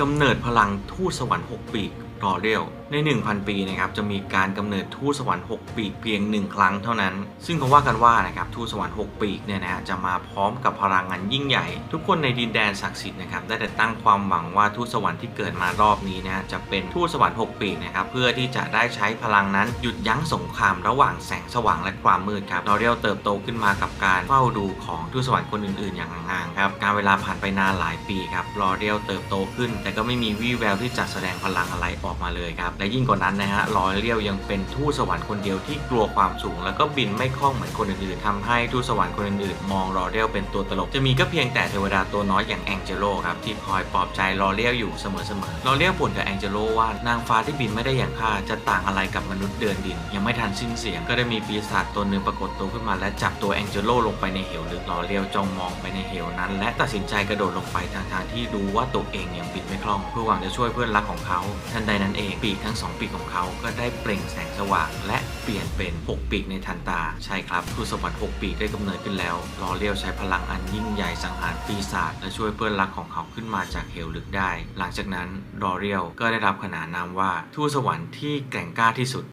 กำเนิดพลังทูตสวรรค์6ปีก รอเรียลใน 1,000 ปีนะครับจะมีการกำเนิดทูตสวรรค์6ปีกเพียง 1 ครั้งเท่านั้น ซึ่งเขาว่ากันว่านะครับทูตสวรรค์6ปีกเนี่ยนะจะมาพร้อมกับพลังงานยิ่งใหญ่ ทุกคนในดินแดนศักดิ์สิทธิ์นะครับได้แต่ตั้งความหวังว่าทูตสวรรค์ที่เกิดมารอบนี้นะจะเป็นทูตสวรรค์6ปีกนะครับเพื่อที่จะได้ใช้พลังนั้นหยุดยั้งสงครามระหว่างแสงสว่างและความมืดครับรอเรียลเติบโตขึ้นมากับการเฝ้าดูของทูตสวรรค์คนอื่นๆ อย่างห่างๆครับการเวลาผ่านไปนานหลายปีครับรอเรียลเติบโตขึ้น แต่ก็ไม่มีวี่แววที่จะแสดงพลังอะไรออกมาเลยครับ และยิ่งกว่านั้นนะฮะรอเรียลยังเป็นทูตสวรรค์คนเดียวที่กลัวความสูง แล้วก็บินไม่คล่องเหมือนคนอื่นๆทำให้ทูตสวรรค์คนอื่นๆมองรอเรียลเป็นตัวตลก จะมีก็เพียงแต่เทวดาตัวน้อยอย่างแองเจโลครับที่คอยปลอบใจรอเรียลอยู่เสมอๆรอเรียลบ่นกับแองเจโลว่านางฟ้าที่บินไม่ได้อย่างข้าจะต่างอะไรกับมนุษย์เดินดิน ยังไม่ทันสิ้นเสียงก็ได้มีปีศาจตัวหนึ่งปรากฏตัวขึ้นมาและจับตัวแองเจโลลงไปในเหวลึกรอเรียลจ้องมองไปในเหวนั้น และตัดสินใจกระโดดลงไปทางทางที่รู้ว่าตัวเองยังบินไม่ ล่องเพื่อหวังจะช่วยเพื่อนรักของเขาทันใดนั้นเองปีกทั้งสองปีกของเขาก็ได้เปล่งแสงสว่างและเปลี่ยนเป็น 6 ปีกในทันตา ใช่ครับทูตสวรรค์6ปีกได้กำเนิดขึ้นแล้วลอเรียวใช้พลังอันยิ่งใหญ่สังหารปีศาจและช่วยเพื่อนรักของเขาขึ้นมาจากเหวลึกได้ หลังจากนั้นลอเรียวก็ได้รับขนานนามว่าทูตสวรรค์ที่แกร่งกล้าที่สุด